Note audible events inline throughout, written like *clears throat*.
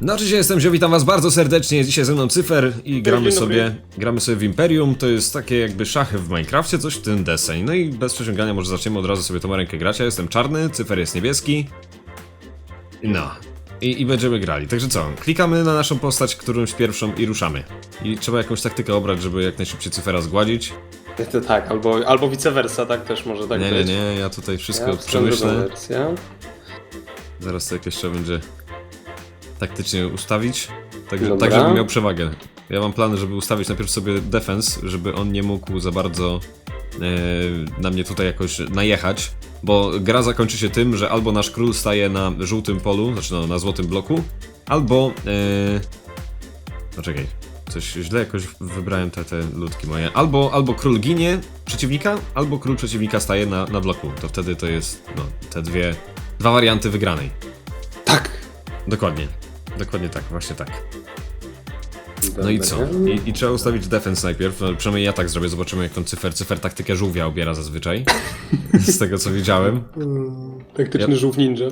No oczywiście jestem Zio, witam was bardzo serdecznie, dzisiaj ze mną Cyfer i gramy sobie, gramy sobie w Imperium, to jest takie jakby szachy w Minecrafcie, coś w tym deseń. No i bez przeciągania może zaczniemy od razu sobie tą rękę grać, ja jestem czarny, Cyfer jest niebieski. No. I, I będziemy grali. Także co? Klikamy na naszą postać, którąś pierwszą i ruszamy. I trzeba jakąś taktykę obrać, żeby jak najszybciej Cyfera zgładzić. To tak, albo, albo vice versa, tak też może tak nie, nie, być. nie, ja tutaj wszystko Ja przemyślę. wersję. Zaraz to jakieś trzeba będzie taktycznie ustawić. Tak, Dobra. tak, żeby miał przewagę. Ja mam plany, żeby ustawić najpierw sobie defense, żeby on nie mógł za bardzo e, na mnie tutaj jakoś najechać. Bo gra zakończy się tym, że albo nasz król staje na żółtym polu, znaczy no, na złotym bloku, albo. E, no czekaj, coś źle jakoś wybrałem te, te ludki moje. Albo, albo król ginie przeciwnika, albo król przeciwnika staje na, na bloku. To wtedy to jest no, te dwie, dwa warianty wygranej. Tak. Dokładnie. Dokładnie tak, właśnie tak. No i co? I, I trzeba ustawić defense najpierw. No, przynajmniej ja tak zrobię, zobaczymy jak tą cyfer. Cyfer taktykę żółwia obiera zazwyczaj. *laughs* Z tego co widziałem. Mm, Taktyczny żółw ninja.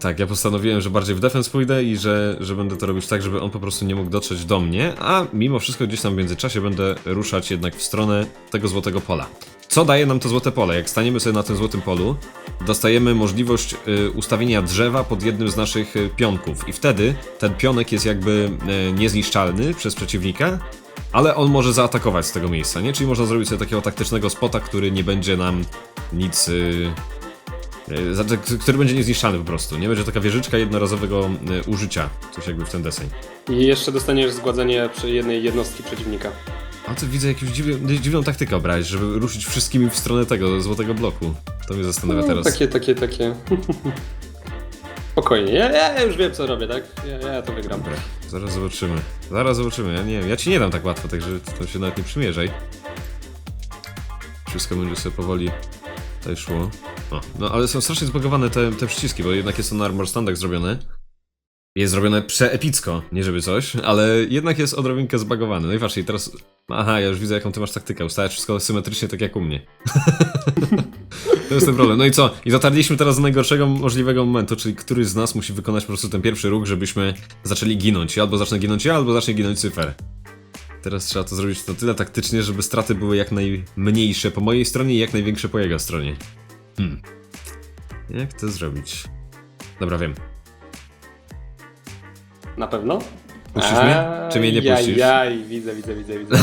Tak, ja postanowiłem, że bardziej w defense pójdę i że, że będę to robić tak, żeby on po prostu nie mógł dotrzeć do mnie, a mimo wszystko gdzieś tam w międzyczasie będę ruszać jednak w stronę tego złotego pola. Co daje nam to złote pole? Jak staniemy sobie na tym złotym polu, dostajemy możliwość y, ustawienia drzewa pod jednym z naszych y, pionków i wtedy ten pionek jest jakby y, niezniszczalny przez przeciwnika, ale on może zaatakować z tego miejsca, nie? Czyli można zrobić sobie takiego taktycznego spota, który nie będzie nam nic... Który będzie niezniszczalny po prostu. Nie będzie taka wieżyczka jednorazowego użycia. Coś jakby w ten deseń. I jeszcze dostaniesz zgładzenie jednej jednostki przeciwnika. A ty widzę jakąś dziwną, dziwną taktykę obrać, żeby ruszyć wszystkimi w stronę tego złotego bloku. To mnie zastanawia No, teraz. Takie, takie, takie. *laughs* Spokojnie, ja, ja już wiem co robię, tak? Ja, ja to wygram. Dobra, zaraz zobaczymy. Zaraz zobaczymy. Ja nie wiem, ja ci nie dam tak łatwo, także to się nawet nie przymierzaj. Wszystko będzie sobie powoli tutaj szło. O, no ale są strasznie zbagowane te, te przyciski, bo jednak jest to na armor standach zrobione. Jest zrobione przeepicko, nie żeby coś, ale jednak jest odrobinkę zbagowane. No i patrzcie, teraz... Aha, ja już widzę jaką ty masz taktykę. Ustawiać wszystko symetrycznie tak jak u mnie. *laughs* to jest ten problem. No i co? I dotarliśmy teraz do najgorszego możliwego momentu, czyli któryś z nas musi wykonać po prostu ten pierwszy ruch, żebyśmy zaczęli ginąć. Albo zacznę ginąć ja, albo zacznie ginąć cyfer. Teraz trzeba to zrobić na tyle taktycznie, żeby straty były jak najmniejsze po mojej stronie i jak największe po jego stronie. Hmm. Jak to zrobić? Dobra, wiem. Na pewno? Puścisz mnie? Czy mnie nie puścisz? Jaj, widzę, widzę, widzę, widzę.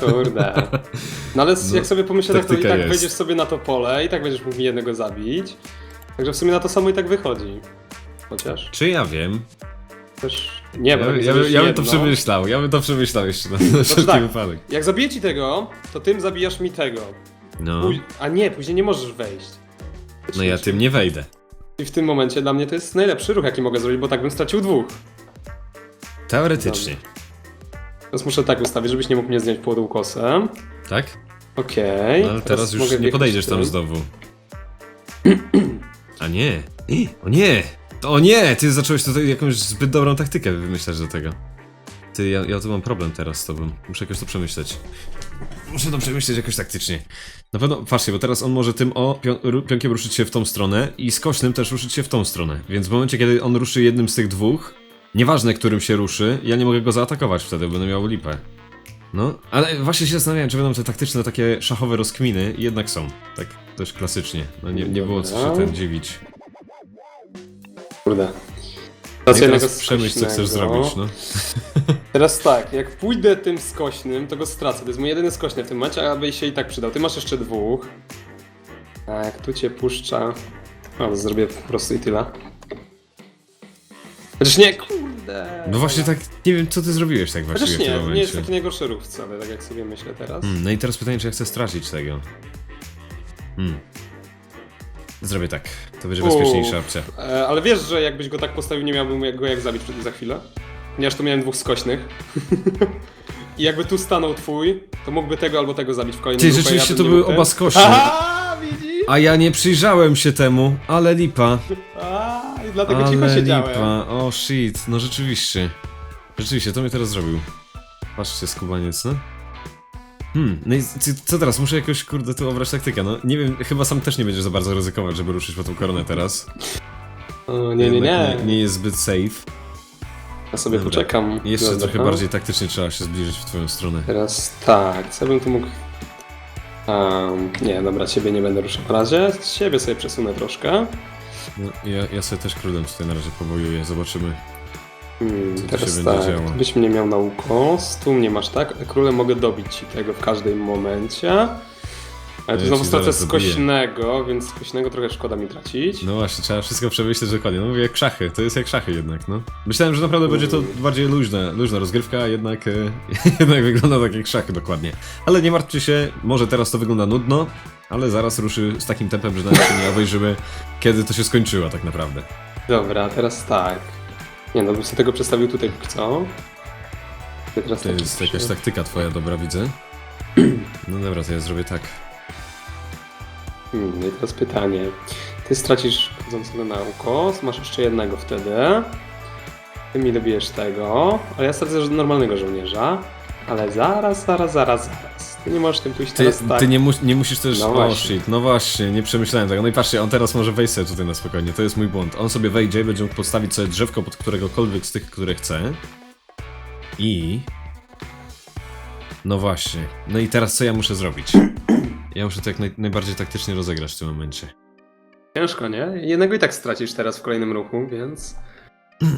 Kurde. No ale No, jak sobie pomyślę, tak to i taktyka tak jest. wejdziesz sobie na to pole i tak będziesz mógł mi jednego zabić. Także w sumie na to samo i tak wychodzi. Chociaż Czy ja wiem? też nie Ja, wiem. ja, ja, zrobisz bym to jedno- przemyślał, ja bym to przemyślał jeszcze na, na wszelki tak. wypadek. Jak zabiję ci tego, to tym zabijasz mi tego. No, A nie, później nie możesz wejść. no ja tym nie wejdę. I w tym momencie dla mnie to jest najlepszy ruch, jaki mogę zrobić, bo tak bym stracił dwóch. Teoretycznie. Teraz muszę tak ustawić, żebyś nie mógł mnie zdjąć pod ukosem. Tak? Okej. No, ale teraz już mogę nie podejdziesz tam znowu. *clears throat* A nie. O nie! O nie! Ty zacząłeś tutaj jakąś zbyt dobrą taktykę wymyślać do tego. Ty, ja, ja tu mam problem teraz z tobą. Muszę jakoś to przemyśleć. Muszę to przemyśleć jakoś taktycznie. Na pewno, patrzcie, bo teraz on może tym o pionkiem ruszyć się w tą stronę i skośnym też ruszyć się w tą stronę. Więc w momencie, kiedy on ruszy jednym z tych dwóch, nieważne którym się ruszy, ja nie mogę go zaatakować wtedy, będę miał lipę. No, ale właśnie się zastanawiałem, czy będą te taktyczne, takie szachowe rozkminy i jednak są. Tak dość klasycznie. No nie, nie było co się Dobra. ten dziwić. Kurde. No Teraz i jednego teraz przemyśl, co chcesz zrobić, no. *laughs* Teraz tak, jak pójdę tym skośnym, to go stracę. To jest mój jedyny skośny w tym momencie, a by się i tak przydał. Ty masz jeszcze dwóch. A jak tu cię puszcza... No, to zrobię po prostu i tyle. Chociaż nie, kurde. No właśnie tak, nie wiem, co ty zrobiłeś tak właściwie Chociaż w tym nie, nie jest taki najgorszy ruch wcale, tak jak sobie myślę teraz. Hmm, no i teraz pytanie, czy ja chcę stracić tego. Hmm. Zrobię tak. To będzie bezpieczniejsza opcja. E, ale wiesz, że jakbyś go tak postawił, nie miałbym jak- go jak zabić przed za chwilę? Ponieważ tu miałem dwóch skośnych. *laughs* I jakby tu stanął twój, to mógłby tego albo tego zabić w kolejnym Ty, a rzeczywiście ja to były oba skośne. *laughs* Widzisz? A ja nie przyjrzałem się temu, ale lipa. Dlatego cicho Ale siedziałem. lipa. O shit, no rzeczywiście. Rzeczywiście, to mnie teraz zrobił. Patrzcie, skubaniec, no. Hmm, no i co teraz? Muszę jakoś, kurde, tu obrać taktykę, no. Nie wiem, chyba sam też nie będziesz za bardzo ryzykować, żeby ruszyć po tą koronę teraz. O, nie, nie, nie. Nie jest zbyt safe. Ja sobie Dobra. poczekam. Jeszcze Dobra. trochę bardziej taktycznie trzeba się zbliżyć w twoją stronę. Teraz tak, co bym tu mógł... Um, nie, dobra, ciebie nie będę ruszał na razie. Ciebie sobie przesunę troszkę. No, ja, ja sobie też królem tutaj na razie powojuję, zobaczymy. Hmm, Co tu teraz się będzie tak, działo? byś mnie miał na ukos, tu mnie masz tak, królem mogę dobić ci tego w każdym momencie. Ale tu Ja znowu ci stracę zaraz dobiję. skośnego, więc skośnego trochę szkoda mi tracić. No właśnie, trzeba wszystko przemyśleć dokładnie. No mówię, jak szachy, to jest jak szachy jednak, no. Myślałem, że naprawdę będzie to bardziej luźne, luźna rozgrywka, a jednak, e, *laughs* jednak wygląda tak jak szachy dokładnie. Ale nie martwcie się, może teraz to wygląda nudno, ale zaraz ruszy z takim tempem, że nawet się nie obejrzymy, kiedy to się skończyło tak naprawdę. Dobra, teraz tak. Nie no, bym sobie tego przestawił tutaj póki co. Ja Teraz To tak jest jakaś taktyka twoja, dobra, widzę. *clears throat* No dobra, to ja zrobię tak. Hmm, no i teraz pytanie. Ty stracisz wchodzącego na ukos, masz jeszcze jednego wtedy. Ty mi dobijesz tego, ale ja stracę normalnego żołnierza. Ale zaraz, zaraz, zaraz, zaraz. Ty nie możesz tym pójść Ty, teraz tak. ty nie, nie musisz też. No o właśnie. shit, no właśnie, nie przemyślałem tego. No i patrzcie, on teraz może wejść sobie tutaj na spokojnie. To jest mój błąd. On sobie wejdzie, będzie mógł postawić sobie drzewko pod któregokolwiek z tych, które chce. I. No właśnie. No i teraz co ja muszę zrobić? Ja muszę to jak naj, najbardziej taktycznie rozegrać w tym momencie. Ciężko, nie? Jednego i tak stracisz teraz w kolejnym ruchu, więc... *clears throat*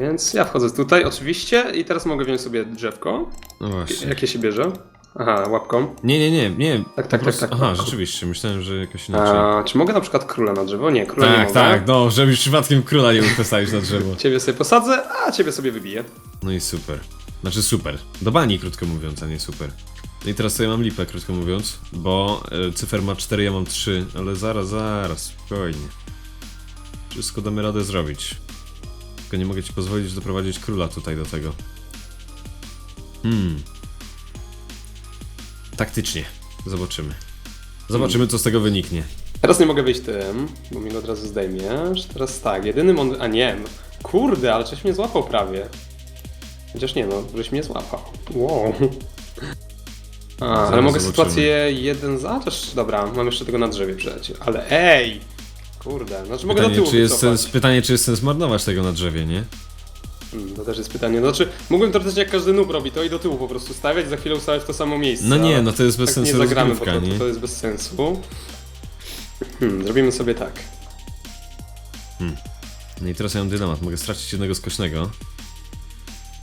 Więc ja wchodzę tutaj oczywiście i teraz mogę wziąć sobie drzewko. No właśnie. Jakie się bierze? Aha, łapką. Nie, nie, nie, nie. Tak, tak, tak, tak. Aha, rzeczywiście, myślałem, że jakoś inaczej. A, czy mogę na przykład króla na drzewo? Nie, króla nie tak, mogę. tak, no, żebyś przypadkiem króla nie postawić na drzewo. *laughs* Ciebie sobie posadzę, a ciebie sobie wybiję. No i super. Znaczy super. Do bani, krótko mówiąc, a nie super. No i teraz sobie mam lipę, krótko mówiąc, bo e, cyfer ma 4, ja mam 3, ale zaraz, zaraz, spokojnie. Wszystko damy radę zrobić. Tylko nie mogę ci pozwolić doprowadzić króla tutaj do tego. Hmm. Taktycznie. Zobaczymy. Zobaczymy, co z tego wyniknie. Teraz nie mogę wyjść tym, bo mi go od razu zdejmiesz. Teraz tak, jedynym on... A nie, no. Kurde, ale coś mnie złapał prawie. Chociaż nie no, żeś mnie złapał. Wow. A, ale mogę zobaczymy. sytuację jeden za... Też, dobra, mam jeszcze tego na drzewie przecież. Ale ej! Kurde, znaczy mogę do Pytanie tyłu czy, jest wycofać. sens, pytanie, czy jest sens marnować tego na drzewie, nie? Hmm, to też jest pytanie. Znaczy, mógłbym to też jak każdy noob robi, to i do tyłu po prostu stawiać, za chwilę ustawiać w to samo miejsce. No nie, no to jest bez tak sensu nie zagramy, bo to, nie? to jest bez sensu. Hmm, zrobimy sobie tak. No i teraz ja mam dylemat. Mogę stracić jednego skośnego.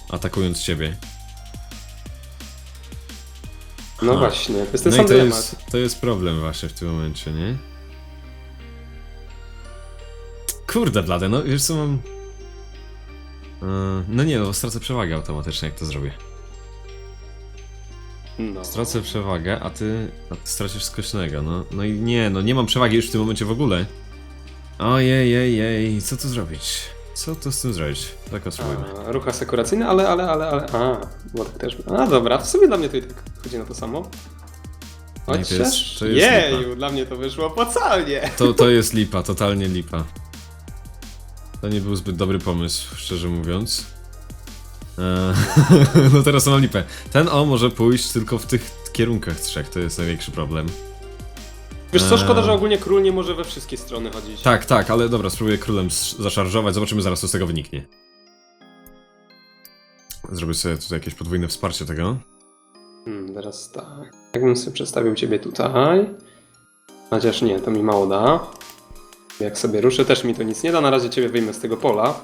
Atakując ciebie. No właśnie, to jest ten No sam i to dylemat. jest, to jest problem właśnie w tym momencie, nie? Kurde blade, no wiesz co mam... E, No nie, no stracę przewagę automatycznie jak to zrobię. No. Stracę przewagę, a ty, a ty stracisz skośnego, no. No i nie, no nie mam przewagi już w tym momencie w ogóle. Ojej, jej, jej, co tu zrobić? Co tu z tym zrobić? Tak spróbujmy. A, ruch asekuracyjny, ale, ale, ale, ale. A, Włodek też. A, dobra, w sumie dla mnie to i tak chodzi na to samo. I to Chociaż. jest- to jest Jeju, lipa. dla mnie to wyszło opłacalnie. To, to jest lipa, totalnie lipa. To nie był zbyt dobry pomysł, szczerze mówiąc. Eee, *laughs* no teraz mam lipę. Ten o może pójść tylko w tych kierunkach trzech, to jest największy problem. Wiesz co, szkoda, że ogólnie król nie może we wszystkie strony chodzić. Tak, tak, ale dobra, spróbuję królem sz- zaszarżować, zobaczymy zaraz co z tego wyniknie. Zrobię sobie tutaj jakieś podwójne wsparcie tego. Hmm, teraz tak. Jakbym sobie przedstawił ciebie tutaj. Chociaż nie, to mi mało da. Jak sobie ruszę, też mi to nic nie da. Na razie ciebie wyjmę z tego pola.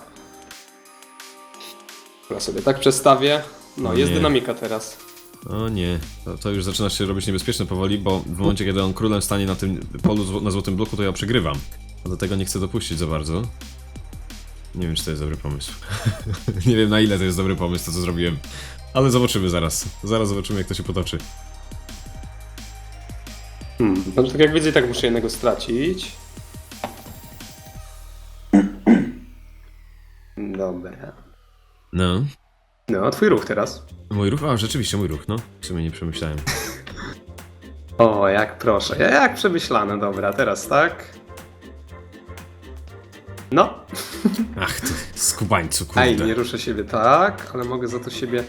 Ja sobie tak przestawię. No, jest nie. dynamika teraz. O nie, to, to już zaczyna się robić niebezpieczne powoli, bo w momencie kiedy on królem stanie na tym polu na złotym bloku, to ja przegrywam. A do tego nie chcę dopuścić za bardzo. Nie wiem, czy to jest dobry pomysł. *laughs* nie wiem, na ile to jest dobry pomysł, to co zrobiłem. Ale zobaczymy zaraz. Zaraz zobaczymy, jak to się potoczy. Hmm, znaczy tak jak widzę, i tak muszę jednego stracić. Dobra. No. No, twój ruch teraz. Mój ruch? A, rzeczywiście mój ruch, no. W sumie nie przemyślałem. *laughs* O, jak proszę. Jak przemyślane, dobra, teraz tak. No. *laughs* Ach ty, skubańcu, kurde. Ej, nie ruszę siebie tak, ale mogę za to siebie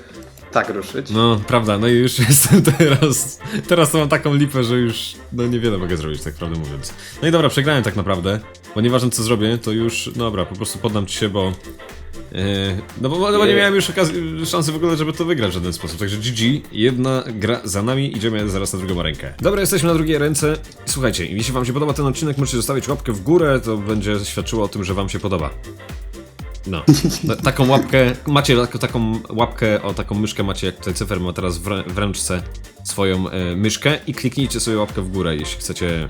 tak ruszyć. No, prawda, no i już *laughs* jestem teraz. Teraz to mam taką lipę, że już no niewiele mogę zrobić, tak prawdę mówiąc. No i dobra, przegrałem tak naprawdę. Bo nieważne co zrobię, to już. no Dobra, po prostu poddam ci się, bo. No bo, no bo nie miałem już okazji, szansy w ogóle, żeby to wygrać w żaden sposób. Także GG, jedna gra za nami, idziemy zaraz na drugą rękę. Dobra, jesteśmy na drugiej ręce. Słuchajcie, jeśli wam się podoba ten odcinek, możecie zostawić łapkę w górę, to będzie świadczyło o tym, że wam się podoba. No, Ta- *laughs* taką łapkę, macie tak- taką łapkę, o taką myszkę macie, jak tutaj cyfer ma teraz w, rę- w ręczce swoją e, myszkę i kliknijcie sobie łapkę w górę, jeśli chcecie,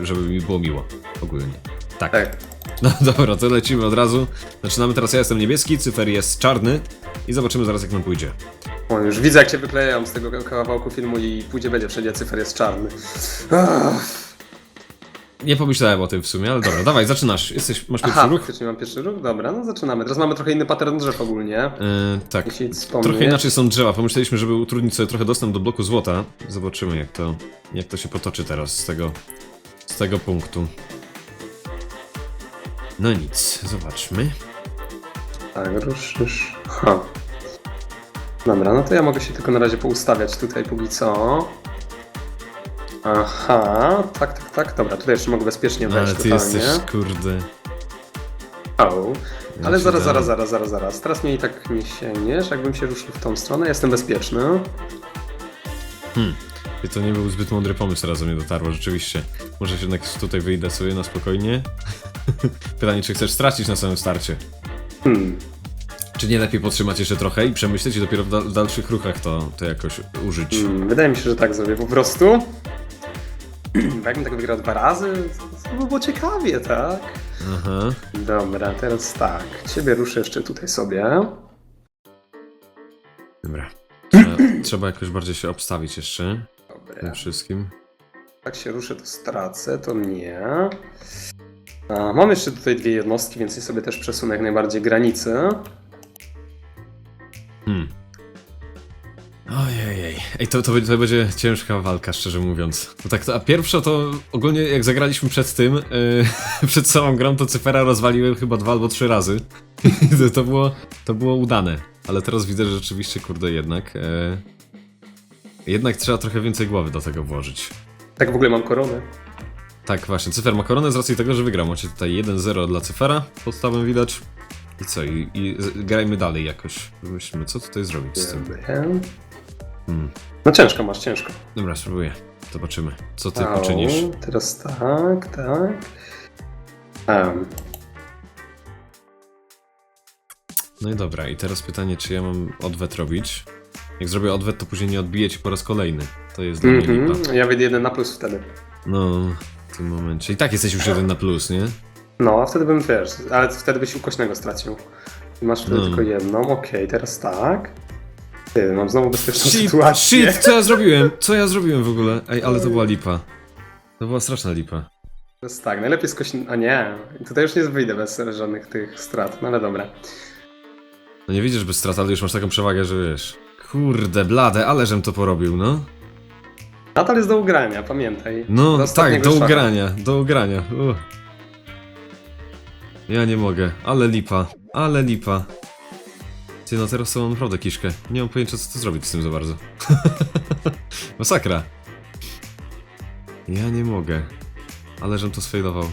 e, żeby mi było miło. Ogólnie. Tak. Tak. No *laughs* dobra, to lecimy od razu. Zaczynamy teraz, ja jestem niebieski, cyfer jest czarny i zobaczymy zaraz jak nam pójdzie. O, już widzę jak się wyklejają z tego kawałku filmu i pójdzie będzie wszędzie cyfer jest czarny. Ach. Nie pomyślałem o tym w sumie, ale dobra, dawaj, zaczynasz. Jesteś, masz pierwszy Aha, ruch? faktycznie mam pierwszy ruch? Dobra, no zaczynamy. Teraz mamy trochę inny pattern drzew ogólnie. E, tak. Jeśli wspomnieć. Trochę inaczej są drzewa. Pomyśleliśmy, żeby utrudnić sobie trochę dostęp do bloku złota. Zobaczymy jak to, jak to się potoczy teraz z tego, z tego punktu. No nic, zobaczmy. Tak, ruszysz. Ha. Dobra, no to ja mogę się tylko na razie poustawiać tutaj póki co. Aha, tak, tak, tak. Dobra, tutaj jeszcze mogę bezpiecznie wejść Ale ty totalnie. jesteś, kurde. Au. Ja Ale ci zaraz, dam. zaraz, zaraz, zaraz, zaraz. Teraz mnie i tak nie sięgniesz, jakbym się ruszył w tą stronę. Jestem bezpieczny. Hmm. I to nie był zbyt mądry pomysł, raz do mnie dotarło, rzeczywiście. Może się jednak tutaj wyjdę sobie na spokojnie. *laughs* Pytanie, czy chcesz stracić na samym starcie? Hmm. Czy nie lepiej potrzymać jeszcze trochę i przemyśleć i dopiero w, dal- w dalszych ruchach to, to jakoś użyć? Hmm. Wydaje mi się, że tak zrobię po prostu. *clears throat* Bo Jakbym tak wygrał dwa razy, to by było ciekawie, tak? Aha. Dobra, teraz tak. Ciebie ruszę jeszcze tutaj sobie. Dobra. Trzeba, *clears throat* trzeba jakoś bardziej się obstawić jeszcze Dobra. tym wszystkim. Jak się ruszę, to stracę, to nie. A, mam jeszcze tutaj dwie jednostki, więc je sobie też przesunę jak najbardziej granicy. Hmm. Ojej, ej, to, to, to będzie ciężka walka, szczerze mówiąc. Bo tak, to, a pierwsza to ogólnie jak zagraliśmy przed tym, yy, *laughs* przed całą grą, to cyfera rozwaliłem chyba dwa albo trzy razy. *laughs* To, to, było, to było udane. Ale teraz widzę, że rzeczywiście, kurde, jednak. Yy, jednak trzeba trochę więcej głowy do tego włożyć. Tak w ogóle mam koronę. Tak, właśnie, cyfer ma koronę z racji tego, że wygrał. Macie tutaj 1-0 dla cyfera, podstawem widać. I co, i, i grajmy dalej jakoś. Myślimy, co tutaj zrobić z tym. Hmm. No ciężko masz, ciężko. Dobra, spróbuję. Zobaczymy, co ty Au, poczynisz. Teraz tak, tak. Um, No i dobra, i teraz pytanie, czy ja mam odwet robić? Jak zrobię odwet, to później nie odbiję ci po raz kolejny. To jest dla mnie lipa. mhm. Ja wyjdę jeden na plus wtedy. No, w tym momencie. I tak jesteś już jeden na plus, nie? No, a wtedy bym, wiesz, ale wtedy byś ukośnego stracił. Masz wtedy No. tylko jedną, okej, teraz tak. Ty, mam znowu bezpieczną Shit, sytuację. shit, *laughs* co ja zrobiłem? Co ja zrobiłem w ogóle? Ej, ale to była lipa. To była straszna lipa. Teraz tak, najlepiej skośny... A nie, tutaj już nie wyjdę bez żadnych tych strat, no ale dobra. No nie widzisz bez strat, ale już masz taką przewagę, że wiesz. Kurde, blade, ale żem to porobił, no. Nadal jest do ugrania, pamiętaj. No, tak, ostatniego do szachu. ugrania, do ugrania. Uch. Ja nie mogę, ale lipa, ale lipa. Ty, no teraz to mam naprawdę kiszkę. Nie mam pojęcia, co tu zrobić z tym za bardzo. *laughs* Masakra. Ja nie mogę. Ale żem to sfejlował.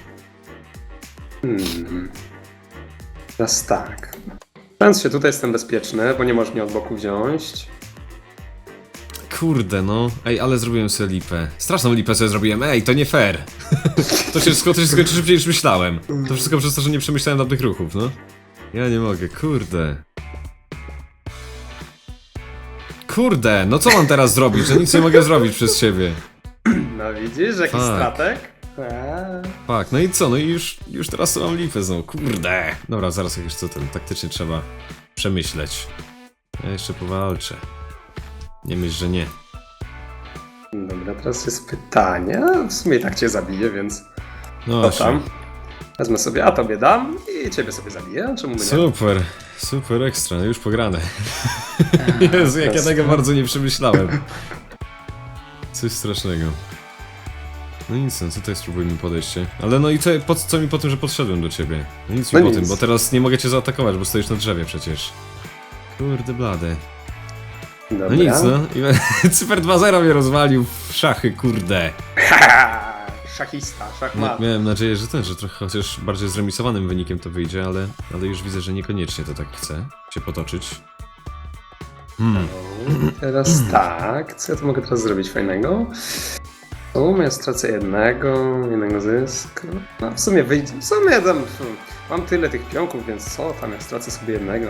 Hmm. Teraz tak. Więc się tutaj jestem bezpieczny, bo nie możesz mnie od boku wziąć. Kurde, no. Ej, ale zrobiłem sobie lipę. Straszną lipę sobie zrobiłem. Ej, to nie fair. *laughs* to się wszystko, to się skończy szybciej niż myślałem. To wszystko przez to, że nie przemyślałem tamtych ruchów, no. Ja nie mogę, kurde. Kurde, no co mam teraz zrobić? Że nic nie mogę zrobić przez siebie. No widzisz, jaki Tak. stratek? Tak, no i co? No i już, już teraz mam lipę znowu. Kurde. Dobra, zaraz jakieś co ten taktycznie trzeba przemyśleć. Ja jeszcze powalczę. Nie myśl, że nie. Dobra, teraz jest pytanie. W sumie i tak cię zabiję, więc No to właśnie. tam. Wezmę sobie, a tobie dam i ciebie sobie zabiję. Czemu my nie? Super, super ekstra, no już pograne. *laughs* Jezu, jak ja tego bardzo nie przemyślałem. Coś strasznego. No nic, no tutaj spróbujmy podejście. Ale no i co, po, co mi po tym, że podszedłem do ciebie? No nic mi No po nic. tym, bo teraz nie mogę cię zaatakować, bo stoisz na drzewie przecież. Kurde blade. Dobra. No nic, no. I *laughs* Cyfer 2-0 mnie rozwalił w szachy, kurde. *laughs* Szachista, No, szachmat. miałem nadzieję, że ten, że trochę chociaż bardziej zremisowanym wynikiem to wyjdzie, ale, ale już widzę, że niekoniecznie to tak chce się potoczyć. Hmm. Teraz tak, co ja tu mogę teraz zrobić fajnego? O, ja stracę jednego, jednego zysku. No w sumie wyjdzie, w sumie tam hmm, mam tyle tych pionków, więc co tam, ja stracę sobie jednego.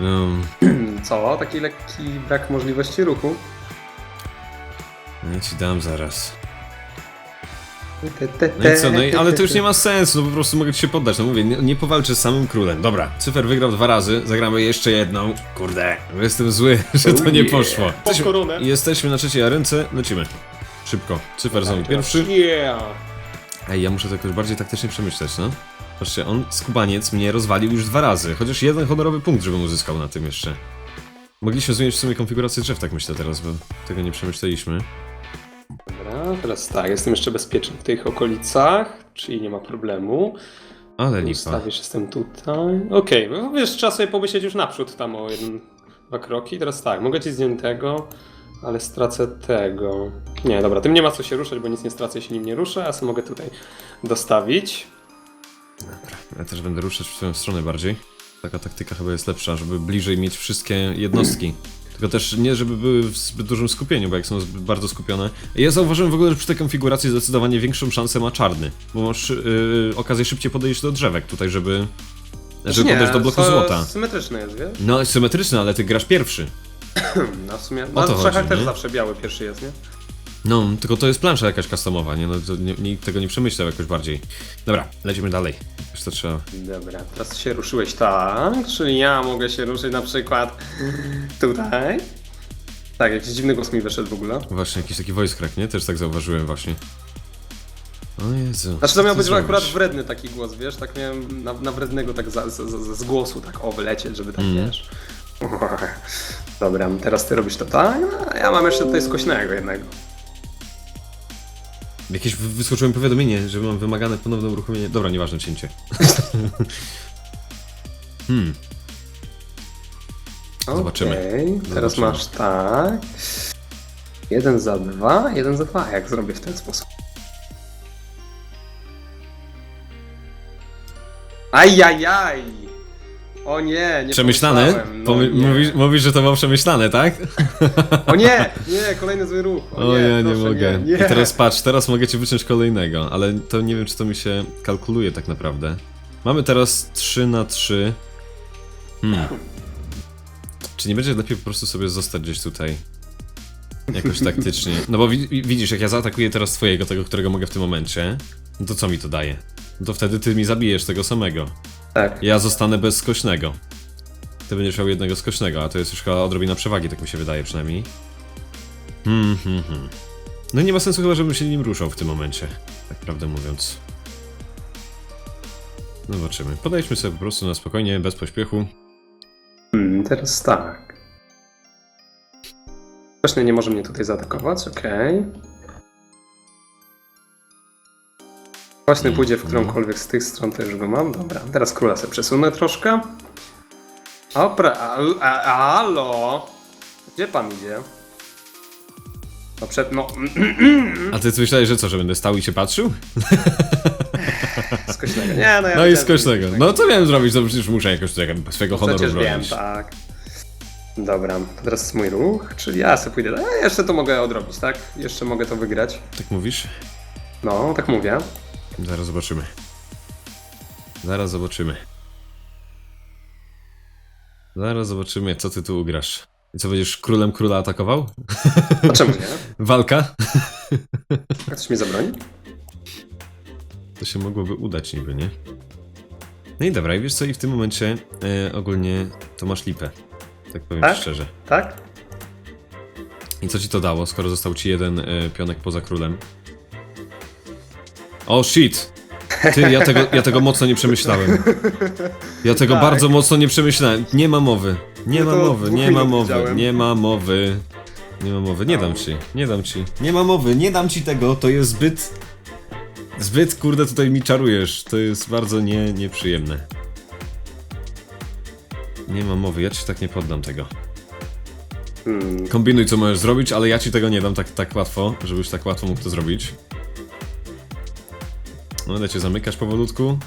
No, *clears throat* Co? Taki lekki brak możliwości ruchu. ja ci dam zaraz. Te, te, No i co, no i, ale to już nie ma sensu, no po prostu mogę ci się poddać, no mówię, nie, nie powalczę z samym królem. Dobra, Cyfer wygrał dwa razy, zagramy jeszcze jedną. Kurde, jestem zły, *laughs* że to Oh nie poszło. Po koronę. Jesteśmy na trzeciej arence, lecimy. Szybko, Cyfer znowu pierwszy. Yeah! Ej, ja muszę to jakoś bardziej taktycznie przemyśleć, no. Patrzcie, on, skubaniec, mnie rozwalił już dwa razy, chociaż jeden honorowy punkt, żebym uzyskał na tym jeszcze. Mogliśmy zmienić w sumie konfigurację drzew, tak myślę teraz, bo tego nie przemyśleliśmy. Dobra, teraz tak, jestem jeszcze bezpieczny w tych okolicach, czyli nie ma problemu. Ale lipa. Ustawisz, jestem tutaj. Okej, no wiesz, trzeba sobie pomyśleć już naprzód tam o jeden, dwa kroki. Teraz tak, mogę ci zdjąć tego, ale stracę tego. Nie, dobra, tym nie ma co się ruszać, bo nic nie stracę, jeśli nim nie ruszę, a sobie mogę tutaj dostawić. Ja też będę ruszać w swoją stronę bardziej. Taka taktyka chyba jest lepsza, żeby bliżej mieć wszystkie jednostki. Tylko też nie, żeby były w zbyt dużym skupieniu, bo jak są zbyt bardzo skupione. Ja zauważyłem w ogóle, że przy tej konfiguracji zdecydowanie większą szansę ma czarny, bo masz yy, okazję szybciej podejść do drzewek tutaj, żeby, żeby podejść do bloku to złota. Symetryczne jest, wiesz? No, symetryczny, ale ty grasz pierwszy. No w sumie, O no to w szachach chodzi, też nie? zawsze biały pierwszy jest, nie? No, tylko to jest plansza jakaś customowa, nie? No, to nie, nikt tego nie przemyślał jakoś bardziej. Dobra, lecimy dalej. Już to trzeba... Dobra, teraz się ruszyłeś tak, czyli ja mogę się ruszyć na przykład *laughs* tutaj. Tak, jakiś dziwny głos mi wyszedł w ogóle. Właśnie, jakiś taki voice crack, nie? Też tak zauważyłem właśnie. O Jezu. Znaczy to miał być akurat wredny taki głos, wiesz, tak miałem na, na wrednego tak za, za, za, z głosu tak o wylecieć, żeby tak Mhm. wiesz. *laughs* Dobra, teraz ty robisz to tak, no, a ja mam jeszcze tutaj skośnego jednego. Jakieś wy- wyskoczyło mi powiadomienie, że mam wymagane ponowne uruchomienie. Dobra, nieważne, cięcie. *laughs* hmm, Zobaczymy. Okej, teraz Zobaczymy. masz tak. Jeden za dwa, jeden za dwa, jak zrobię w ten sposób. Ajajaj! O nie, nie przemyślane? pomyślałem, No Pomy- nie. mówisz, mówisz, że to mam przemyślane, tak? O nie, nie, kolejny zły ruch. O, nie, ja nie proszę, mogę. Nie, nie. I teraz patrz, teraz mogę ci wyciąć kolejnego, ale to nie wiem, czy to mi się kalkuluje tak naprawdę. Mamy teraz 3 na 3. Hmm. Czy nie będzie lepiej po prostu sobie zostać gdzieś tutaj? Jakoś taktycznie. No bo wi- widzisz, jak ja zaatakuję teraz twojego, tego, którego mogę w tym momencie, no to co mi to daje? No to wtedy ty mi zabijesz tego samego. Tak. Ja zostanę bez skośnego. Ty będziesz miał jednego skośnego, a to jest już chyba odrobina przewagi, tak mi się wydaje przynajmniej. Hmm, hmm, hmm. No nie ma sensu chyba, żebym się nim ruszał w tym momencie, tak prawdę mówiąc. Zobaczymy. Podejdźmy sobie po prostu na spokojnie, bez pośpiechu. Hmm, teraz tak. Właśnie nie może mnie tutaj zaatakować, okej. Właśnie pójdzie w którąkolwiek z tych stron, to już go mam. Dobra, teraz króla sobie przesunę troszkę. Opra, al, a, alo! Gdzie pan idzie? No przed, no, *clears throat* A ty myślałeś, że co, że będę stał i się patrzył? skośnego. Nie, no ja No i skośnego. No co miałem zrobić? No przecież muszę jakoś tutaj swojego honoru Przecież wiem, bronić. tak. Dobra, to teraz jest mój ruch, czyli ja sobie pójdę. A jeszcze to mogę odrobić, tak? Jeszcze mogę to wygrać. Tak mówisz? No, tak mówię. Zaraz zobaczymy. Zaraz zobaczymy. Zaraz zobaczymy, co ty tu ugrasz. I co, będziesz królem króla atakował? A czemu nie? *laughs* Walka? A coś mi zabroni? To się mogłoby udać niby, nie? No i dobra, i wiesz co, i w tym momencie e, ogólnie to masz lipę. Tak powiem Tak? szczerze. Tak? I co ci to dało, skoro został ci jeden e, pionek poza królem? O shit! Ty, ja tego, ja tego mocno nie przemyślałem. Ja tego Tak. bardzo mocno nie przemyślałem. Nie ma mowy. Nie Ja ma mowy, nie ma mowy, nie ma mowy. Nie ma mowy, nie dam ci, nie dam ci. Nie ma mowy, nie dam ci tego, to jest zbyt... Zbyt, kurde, tutaj mi czarujesz. To jest bardzo nie, nieprzyjemne. Nie ma mowy, ja ci tak nie poddam tego. Hmm. Kombinuj co możesz zrobić, ale ja ci tego nie dam tak, tak łatwo, żebyś tak łatwo mógł to zrobić. No będę cię zamykać powolutku.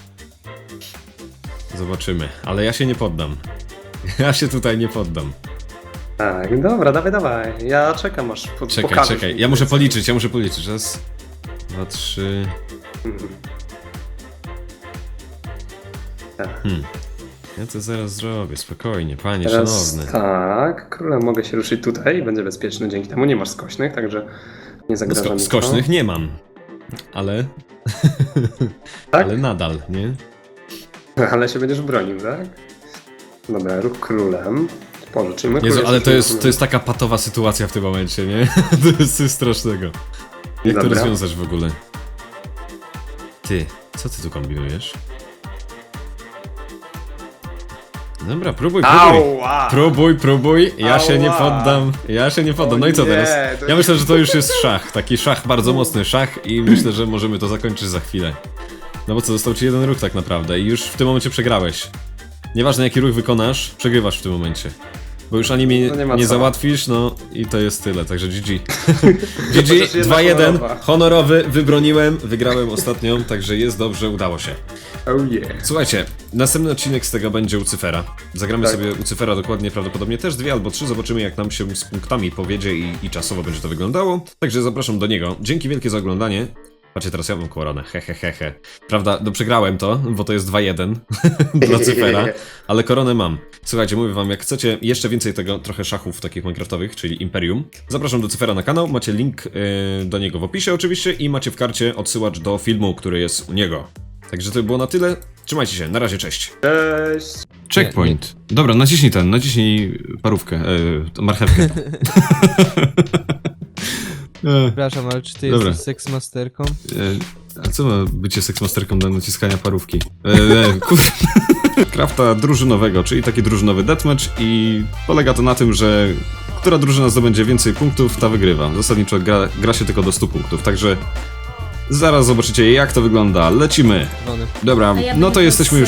Zobaczymy. Ale ja się nie poddam. *laughs* Ja się tutaj nie poddam. Tak, dobra, dawaj, dawaj. Ja czekam aż po, Czekaj, pokażesz czekaj. Ja muszę policzyć, ja muszę policzyć. Raz, dwa, trzy. Mhm. Tak. Hmm. Ja to zaraz zrobię, spokojnie, panie Teraz szanowny. tak, królem mogę się ruszyć tutaj i będzie bezpieczny dzięki temu. Nie masz skośnych, także nie No, zagraża sko- mi to. skośnych nie mam. Ale, *laughs* *laughs* Tak? ale nadal, nie? Ale się będziesz bronił, tak? Dobra, ruch królem. Pożyczymy. Jezu, ale to jest, to jest taka patowa sytuacja w tym momencie, nie? *laughs* To jest coś strasznego. Jak to Dobra. rozwiązać w ogóle? Ty, co ty tu kombinujesz? Dobra, próbuj, próbuj. Ała! Próbuj, próbuj, ja się nie Ała. poddam. Ja się nie poddam. No i co nie, teraz? to Ja myślę, że to już jest szach. Taki szach, bardzo mocny szach i myślę, że możemy to zakończyć za chwilę. No bo co, został ci jeden ruch tak naprawdę i już w tym momencie przegrałeś. Nieważne jaki ruch wykonasz, przegrywasz w tym momencie. Bo już ani mnie No nie nie, ma co. załatwisz, no i to jest tyle, także GG. GG, *laughs* Chociaż jedna 2-1, honorowa. honorowy, wybroniłem, wygrałem ostatnią, także jest dobrze, udało się. Oh yeah. Słuchajcie, następny odcinek z tego będzie u Cyfera. Zagramy Tak. sobie u Cyfera dokładnie, prawdopodobnie też dwie albo trzy, zobaczymy jak nam się z punktami powiedzie i, i czasowo będzie to wyglądało. Także zapraszam do niego. Dzięki wielkie za oglądanie. Patrzcie, teraz ja mam koronę, he, he, he, he. Prawda, no przegrałem to, bo to jest 2-1 *laughs* dla Cyfera, ale koronę mam. Słuchajcie, mówię wam, jak chcecie jeszcze więcej tego, trochę szachów takich minecraftowych, czyli Imperium, zapraszam do Cyfera na kanał, macie link yy, do niego w opisie oczywiście i macie w karcie odsyłacz do filmu, który jest u niego. Także to by było na tyle. Trzymajcie się, na razie, cześć. Cześć. Checkpoint. Dobra, naciśnij ten, naciśnij parówkę, e, marchewkę. *laughs* e, Przepraszam, ale czy ty Dobra. jesteś seksmasterką? e, a co ma bycie seksmasterką do naciskania parówki? E, e, kur... *laughs* Krafta drużynowego, czyli taki drużynowy deathmatch i polega to na tym, że która drużyna zdobędzie więcej punktów, ta wygrywa. Zasadniczo gra, gra się tylko do 100 punktów, także zaraz zobaczycie jak to wygląda. Lecimy. Dzwony. Dobra, A ja no to jesteśmy już